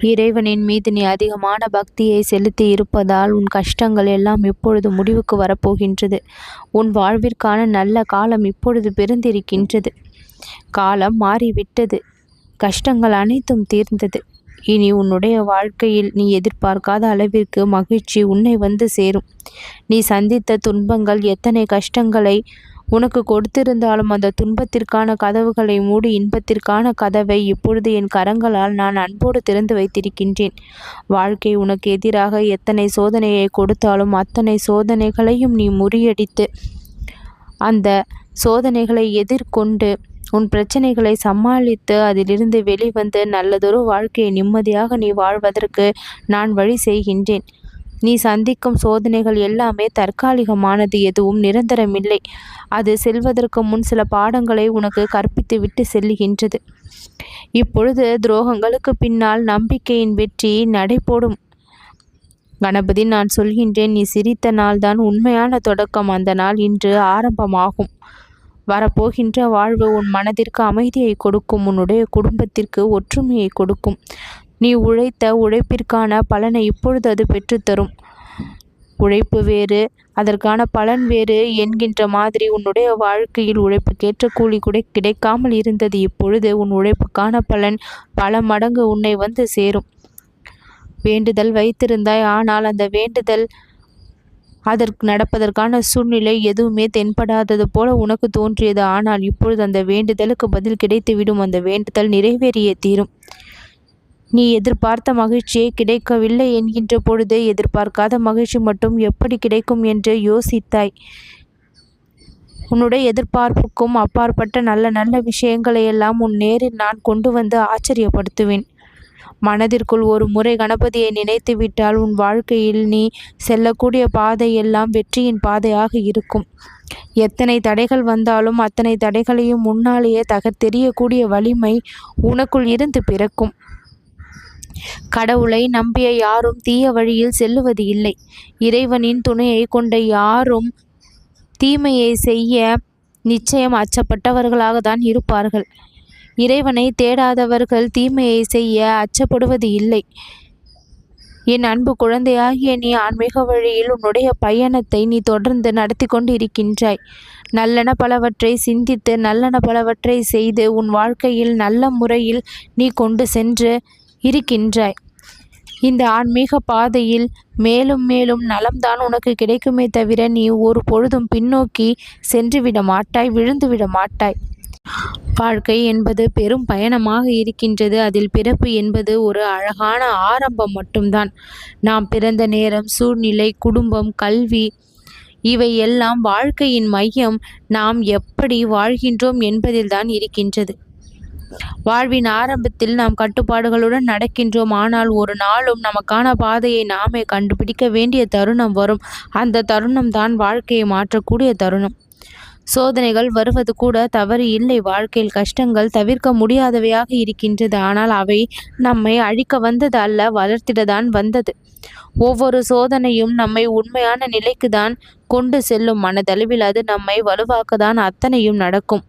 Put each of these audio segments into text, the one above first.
இறைவனின் மீது நீ அதிகமான பக்தியை செலுத்தி இருப்பதால் உன் கஷ்டங்கள் எல்லாம் இப்பொழுது முடிவுக்கு வரப்போகின்றது. உன் வாழ்விற்கான நல்ல காலம் இப்பொழுது பிறந்திருக்கின்றது. காலம் மாறிவிட்டது. கஷ்டங்கள் அனைத்தும் தீர்ந்தது. இனி உன்னுடைய வாழ்க்கையில் நீ எதிர்பார்க்காத அளவிற்கு மகிழ்ச்சி உன்னை வந்து சேரும். நீ சந்தித்த துன்பங்கள் எத்தனை கஷ்டங்களை உனக்கு கொடுத்திருந்தாலும் அந்த துன்பத்திற்கான கதவுகளை மூடி இன்பத்திற்கான கதவை இப்பொழுது என் கரங்களால் நான் அன்போடு திறந்து வைத்திருக்கின்றேன். வாழ்க்கை உனக்கு எதிராக எத்தனை சோதனையை கொடுத்தாலும் அத்தனை சோதனைகளையும் நீ முறியடித்து அந்த சோதனைகளை எதிர்கொண்டு உன் பிரச்சனைகளை சமாளித்து அதிலிருந்து வெளிவந்து நல்லதொரு வாழ்க்கையை நிம்மதியாக நீ வாழ்வதற்கு நான் வழி செய்கின்றேன். நீ சந்திக்கும் சோதனைகள் எல்லாமே தற்காலிகமானது எதுவும் நிரந்தரமில்லை. அது செல்வதற்கு முன் சில பாடங்களை உனக்கு கற்பித்து விட்டு செல்லுகின்றது. இப்பொழுது துரோகங்களுக்கு பின்னால் நம்பிக்கையின் வெற்றி நடைபோடும். கணபதி நான் சொல்கின்றேன் நீ சிரித்த நாள்தான் உண்மையான தொடக்கம். அந்த நாள் இன்று ஆரம்பமாகும். வரப்போகின்ற வாழ்வு உன் மனதிற்கு அமைதியை கொடுக்கும். உன்னுடைய குடும்பத்திற்கு ஒற்றுமையை கொடுக்கும். நீ உழைத்த உழைப்பிற்கான பலனை இப்பொழுது அது பெற்றுத்தரும். உழைப்பு வேறு அதற்கான பலன் வேறு என்கின்ற மாதிரி உன்னுடைய வாழ்க்கையில் உழைப்புக்கேற்ற கூலி கூட கிடைக்காமல் இருந்தது. இப்பொழுது உன் உழைப்புக்கான பலன் பல மடங்கு உன்னை வந்து சேரும். வேண்டுதல் வைத்திருந்தாய் ஆனால் அந்த வேண்டுதல் அதற்கு நடப்பதற்கான சூழ்நிலை எதுவுமே தென்படாதது போல உனக்கு தோன்றியது. ஆனால் இப்பொழுது அந்த வேண்டுதலுக்கு பதில் கிடைத்துவிடும். அந்த வேண்டுதல் நிறைவேறியே தீரும். நீ எதிர்பார்த்த மகிழ்ச்சியே கிடைக்கவில்லை என்கின்ற பொழுது எதிர்பார்க்காத மகிழ்ச்சி மட்டும் எப்படி கிடைக்கும் என்று யோசித்தாய். உன்னுடைய எதிர்பார்ப்புக்கும் அப்பாற்பட்ட நல்ல நல்ல விஷயங்களை எல்லாம் உன் நேரில் நான் கொண்டு வந்து ஆச்சரியப்படுத்துவேன். மனதிற்குள் ஒரு முறை கணபதியை நினைத்து விட்டால் உன் வாழ்க்கையில் நீ செல்லக்கூடிய பாதை எல்லாம் வெற்றியின் பாதையாக இருக்கும். எத்தனை தடைகள் வந்தாலும் அத்தனை தடைகளையும் முன்னாலேயே தகர்த்தெறியக்கூடிய வலிமை உனக்குள் இருந்து பிறக்கும். கடவுளை நம்பிய யாரும் தீய வழியில் செல்லுவது இல்லை. இறைவனின் துணையை கொண்ட யாரும் தீமையை செய்ய நிச்சயம் அச்சப்பட்டவர்களாக தான் இருப்பார்கள். இறைவனை தேடாதவர்கள் தீமையை செய்ய அச்சப்படுவது இல்லை. என் அன்பு குழந்தையாகிய நீ ஆன்மீக வழியில் உன்னுடைய பயணத்தை நீ தொடர்ந்து நடத்தி கொண்டு இருக்கின்றாய் நல்லன பலவற்றை சிந்தித்து நல்லன பலவற்றை செய்து உன் வாழ்க்கையில் நல்ல முறையில் நீ கொண்டு சென்று இருக்கின்றாய். இந்த ஆன்மீக பாதையில் மேலும் மேலும் நலம்தான் உனக்கு கிடைக்குமே தவிர நீ ஒரு பொழுதும் பின்னோக்கி சென்றுவிட மாட்டாய் விழுந்துவிட மாட்டாய். வாழ்க்கை என்பது பெரும் பயணமாக இருக்கின்றது. அதில் பிறப்பு என்பது ஒரு அழகான ஆரம்பம் மட்டும்தான். நாம் பிறந்த நேரம் சூழ்நிலை குடும்பம் கல்வி இவை எல்லாம் வாழ்க்கையின் மையம். நாம் எப்படி வாழ்கின்றோம் என்பதில்தான் இருக்கின்றது. வாழ்வின் ஆரம்பத்தில் நாம் கட்டுப்பாடுகளுடன் நடக்கின்றோம். ஆனால் ஒரு நாளும் நமக்கான பாதையை நாமே கண்டுபிடிக்க வேண்டிய தருணம் வரும். அந்த தருணம் தான் வாழ்க்கையை மாற்றக்கூடிய தருணம். சோதனைகள் வருவது கூட தவறு இல்லை. வாழ்க்கையில் கஷ்டங்கள் தவிர்க்க முடியாதவையாக இருக்கின்றது. ஆனால் அவை நம்மை அழிக்க வந்தது அல்ல வளர்த்திடதான் வந்தது. ஒவ்வொரு சோதனையும் நம்மை உண்மையான நிலைக்கு தான் கொண்டு செல்லும். மனதளவில் அது நம்மை வலுவாக்க தான் அத்தனையும் நடக்கும்.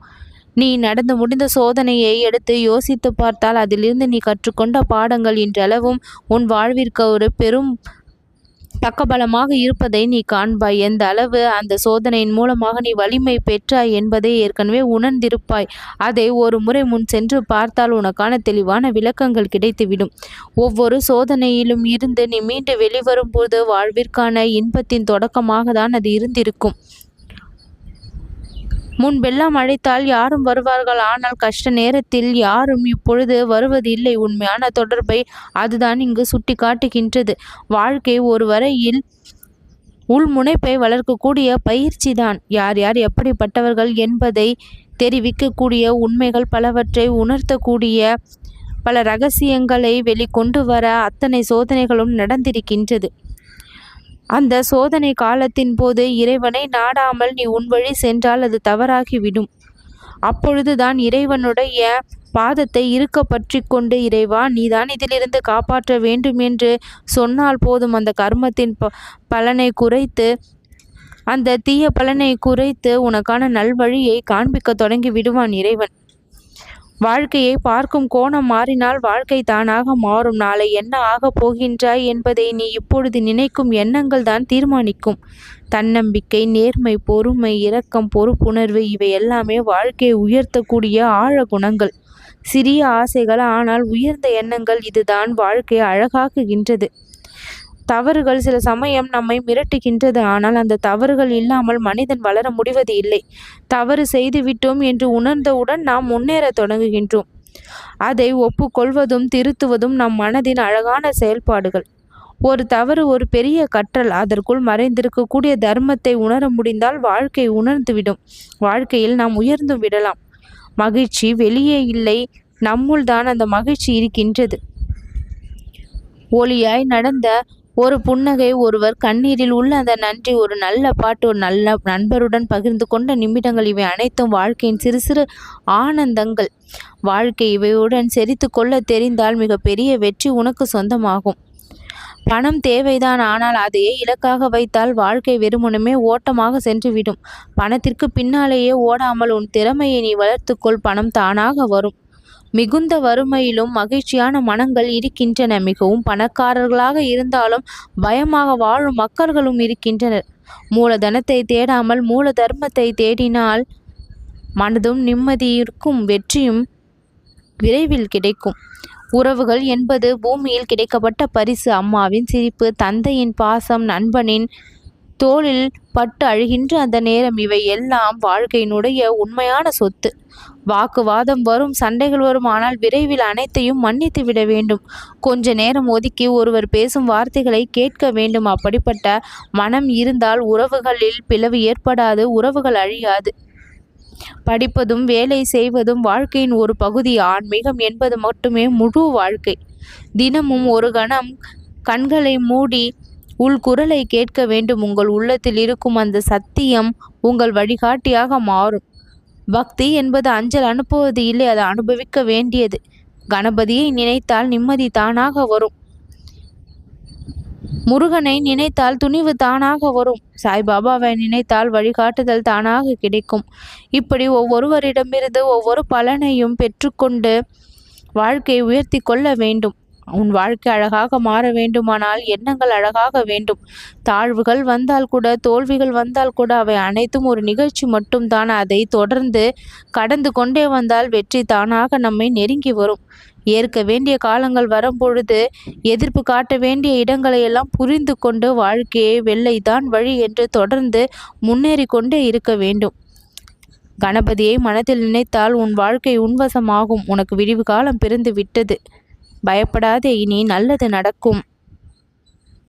நீ நடந்து முடிந்த சோதனையை எடுத்து யோசித்து பார்த்தால் அதிலிருந்து நீ கற்றுக்கொண்ட பாடங்கள் இன்றளவும் உன் வாழ்விற்கு ஒரு பெரும் பக்கபலமாக இருப்பதை நீ காண்பாய். எந்த அளவு அந்த சோதனையின் மூலமாக நீ வலிமை பெற்றாய் என்பதை ஏற்கனவே உணர்ந்திருப்பாய். அதை ஒரு முறை முன் சென்று பார்த்தால் உனக்கான தெளிவான விளக்கங்கள் கிடைத்துவிடும். ஒவ்வொரு சோதனையிலும் இருந்து நீ மீண்டு வெளிவரும்போது வாழ்விற்கான இன்பத்தின் தொடக்கமாக தான் அது இருந்திருக்கும். முன்பெல்லாம் அழைத்தால் யாரும் வருவார்கள். ஆனால் கஷ்ட நேரத்தில் யாரும் இப்பொழுது வருவது இல்லை. உண்மையான தொடர்பை அதுதான் இங்கு சுட்டி காட்டுகின்றது வாழ்க்கை ஒரு வரையில் உள்முனைப்பை வளர்க்கக்கூடிய பயிற்சி தான் யார் யார் எப்படிப்பட்டவர்கள் என்பதை தெரிவிக்கக்கூடிய உண்மைகள் பலவற்றை உணர்த்தக்கூடிய பல ரகசியங்களை வெளிக்கொண்டு வர அத்தனை சோதனைகளும் நடந்திருக்கின்றது. அந்த சோதனை காலத்தின் போது இறைவனை நாடாமல் நீ உன் வழி சென்றால் அது தவறாகிவிடும். அப்பொழுதுதான் இறைவனுடைய பாதத்தை இருக்க பற்றி கொண்டு இறைவா நீதான் இதிலிருந்து காப்பாற்ற வேண்டும் என்று சொன்னால் போதும் அந்த கர்மத்தின் ப பலனை குறைத்து அந்த தீய பலனை குறைத்து உனக்கான நல்வழியை காண்பிக்க தொடங்கி விடுவான் இறைவன். வாழ்க்கையை பார்க்கும் கோணம் மாறினால் வாழ்க்கை தானாக மாறும். நாளை என்ன ஆகப் போகின்றாய் என்பதை நீ இப்பொழுது நினைக்கும் எண்ணங்கள் தான் தீர்மானிக்கும். தன்னம்பிக்கை நேர்மை பொறுமை இரக்கம் பொறுப்புணர்வு இவை எல்லாமே வாழ்க்கையை உயர்த்தக்கூடிய ஆழ குணங்கள். சிறிய ஆசைகள் ஆனால் உயர்ந்த எண்ணங்கள் இதுதான் வாழ்க்கையை அழகாக்குகின்றது. தவறுகள் சில சமயம் நம்மை மிரட்டுகின்றது. ஆனால் அந்த தவறுகள் இல்லாமல் மனிதன் வளர முடிவது இல்லை. தவறு செய்துவிட்டோம் என்று உணர்ந்தவுடன் நாம் முன்னேற தொடங்குகின்றோம். அதை ஒப்புக்கொள்வதும் திருத்துவதும் நம் மனதின் அழகான செயல்பாடுகள். ஒரு தவறு ஒரு பெரிய கற்றல். அதற்குள் மறைந்திருக்கக்கூடிய தர்மத்தை உணர முடிந்தால் வாழ்க்கை உணர்ந்துவிடும். வாழ்க்கையில் நாம் உயர்ந்து விடலாம். மகிழ்ச்சி வெளியே இல்லை. நம்முள் தான் அந்த மகிழ்ச்சி இருக்கின்றது. ஒளியாய் நடந்த ஒரு புன்னகை ஒருவர் கண்ணீரில் உள்ள அந்த நன்றி ஒரு நல்ல பாட்டு ஒரு நல்ல நண்பருடன் பகிர்ந்து கொண்ட நிமிடங்கள் இவை அனைத்தும் வாழ்க்கையின் சிறு சிறு ஆனந்தங்கள். வாழ்க்கை இவையுடன் செறித்து கொள்ள தெரிந்தால் மிகப்பெரிய வெற்றி உனக்கு சொந்தமாகும். பணம் தேவைதான் ஆனால் அதையே இலக்காக வைத்தால் வாழ்க்கை வெறுமனுமே ஓட்டமாக சென்றுவிடும். பணத்திற்கு பின்னாலேயே ஓடாமல் உன் திறமையை நீ வளர்த்துக்கொள் பணம் தானாக வரும். மிகுந்த வறுமையிலும் மகிழ்ச்சியான மனங்கள் இருக்கின்றன. மிகவும் பணக்காரர்களாக இருந்தாலும் பயமாக வாழும் மக்கள்களும் இருக்கின்றனர். மூலதனத்தை தேடாமல் மூல தர்மத்தை தேடினால் மனதும் நிம்மதியிற்கும் வெற்றியும் விரைவில் கிடைக்கும். உறவுகள் என்பது பூமியில் கிடைக்கப்பட்ட பரிசு. அம்மாவின் சிரிப்பு தந்தையின் பாசம் நண்பனின் தோளில் பட்டு அழுகின்ற அந்த நேரம் இவை எல்லாம் வாழ்க்கையினுடைய உண்மையான சொத்து. வாக்குவாதம் வரும் சண்டைகள் வரும் ஆனால் விரைவில் அனைத்தையும் மன்னித்து விட வேண்டும். கொஞ்ச நேரம் ஒதுக்கி ஒருவர் பேசும் வார்த்தைகளை கேட்க வேண்டும். அப்படிப்பட்ட மனம் இருந்தால் உறவுகளில் பிளவு ஏற்படாது உறவுகள் அழியாது. படிப்பதும் வேலை செய்வதும் வாழ்க்கையின் ஒரு பகுதி. ஆன்மீகம் என்பது மட்டுமே முழு வாழ்க்கை. தினமும் ஒரு கணம் கண்களை மூடி உள் குரலை கேட்க வேண்டும். உங்கள் உள்ளத்தில் இருக்கும் அந்த சத்தியம் உங்கள் வழிகாட்டியாக மாறும். பக்தி என்பது அஞ்சல் அனுப்புவது இல்லை அதை அனுபவிக்க வேண்டியது. கணபதியை நினைத்தால் நிம்மதி தானாக வரும். முருகனை நினைத்தால் துணிவு தானாக வரும். சாய்பாபாவை நினைத்தால் வழிகாட்டுதல் தானாக கிடைக்கும். இப்படி ஒவ்வொருவரிடமிருந்து ஒவ்வொரு பலனையும் பெற்றுக்கொண்டு வாழ்க்கையை உயர்த்தி கொள்ள வேண்டும். உன் வாழ்க்கை அழகாக மாற வேண்டுமானால் எண்ணங்கள் அழகாக வேண்டும். தாழ்வுகள் வந்தால் கூட தோல்விகள் வந்தால் கூட அவை அனைத்தும் ஒரு நிகழ்ச்சி மட்டும்தான். அதை தொடர்ந்து கடந்து கொண்டே வந்தால் வெற்றி தானாக நம்மை நெருங்கி வரும். ஏற்க வேண்டிய காலங்கள் வரும்பொழுது எதிர்ப்பு காட்ட வேண்டிய இடங்களை எல்லாம் புரிந்து கொண்டு வாழ்க்கையை வெள்ளைதான் வழி என்று தொடர்ந்து முன்னேறி கொண்டே இருக்க வேண்டும். கணபதியை மனதில் நினைத்தால் உன் வாழ்க்கை உன்வசமாகும். உனக்கு விடிவு காலம் பிறந்து விட்டது. பயப்படாதே இனி நல்லது நடக்கும்.